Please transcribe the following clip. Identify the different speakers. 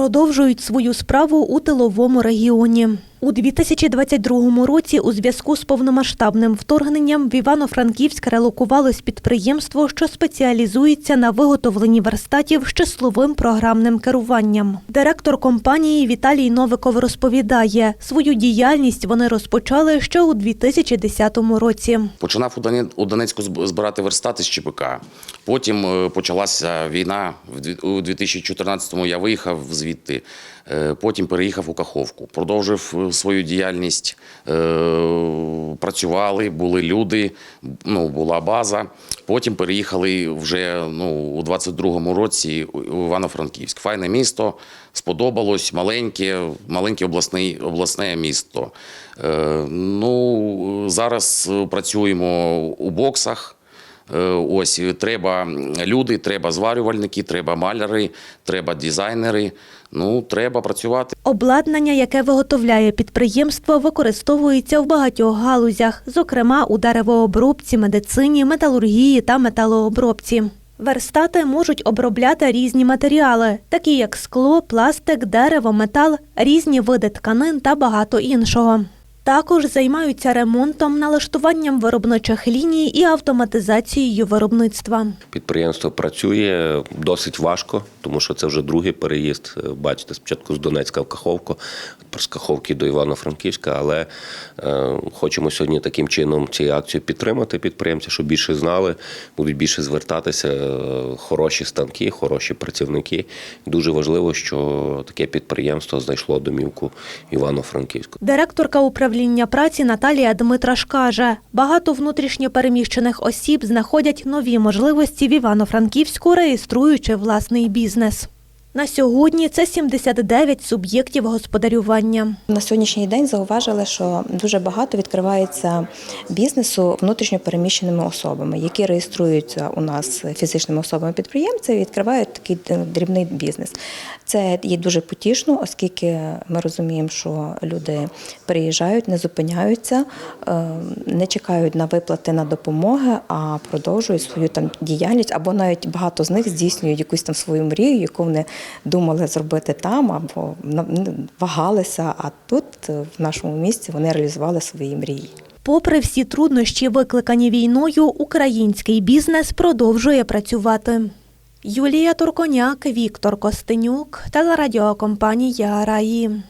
Speaker 1: продовжують свою справу у тиловому регіоні. У 2022 році у зв'язку з повномасштабним вторгненням в Івано-Франківськ релокувалось підприємство, що спеціалізується на виготовленні верстатів з числовим програмним керуванням. Директор компанії Віталій Новиков розповідає, свою діяльність вони розпочали ще у 2010 році.
Speaker 2: Починав у Доне- у Донецьку збирати верстати з ЧПК. Потім е, почалася війна. У 2014-му я виїхав звідти. Е, Потім переїхав у Каховку. Продовжив свою діяльність. Е, Працювали, були люди, ну, була база. Потім переїхали вже ну, у 22-му році у Івано-Франківськ. Файне місто, сподобалось, маленьке, маленьке обласне, обласне місто. Е, Ну, зараз працюємо у боксах. Е, Ось е, треба люди, треба зварювальники, треба маляри, треба дизайнери. Ну, треба працювати.
Speaker 1: Обладнання, яке виготовляє підприємство, використовується в багатьох галузях, зокрема у деревообробці, медицині, металургії та металообробці. Верстати можуть обробляти різні матеріали, такі як скло, пластик, дерево, метал, різні види тканин та багато іншого. Також займаються ремонтом, налаштуванням виробничих ліній і автоматизацією виробництва.
Speaker 3: Підприємство працює досить важко, тому що це вже другий переїзд. Е, Бачите, спочатку з Донецька в Каховку, з Каховки до Івано-Франківська, але е, хочемо сьогодні таким чином цією акцією підтримати підприємців, щоб більше знали, будуть більше звертатися. е, Хороші станки, хороші працівники. Дуже важливо, що таке підприємство знайшло домівку Івано-Франківську.
Speaker 1: Директорка управління праці Наталія Дмитраш каже, багато внутрішньо переміщених осіб знаходять нові можливості в Івано-Франківську, реєструючи власний бізнес. На сьогодні це 79 суб'єктів господарювання.
Speaker 4: На сьогоднішній день зауважили, що дуже багато відкривається бізнесу внутрішньо переміщеними особами, які реєструються у нас фізичними особами підприємців і відкривають такий дрібний бізнес. Це є дуже потішно, оскільки ми розуміємо, що люди приїжджають, не зупиняються, е, не чекають на виплати на допомоги, а продовжують свою там діяльність, або навіть багато з них здійснюють якусь там свою мрію, яку вони думали зробити там, або вагалися. А тут, е, в нашому місті, вони реалізували свої мрії.
Speaker 1: Попри всі труднощі, викликані війною, український бізнес продовжує працювати. Юлія Турконяк, Віктор Костенюк, телерадіокомпанія Раї.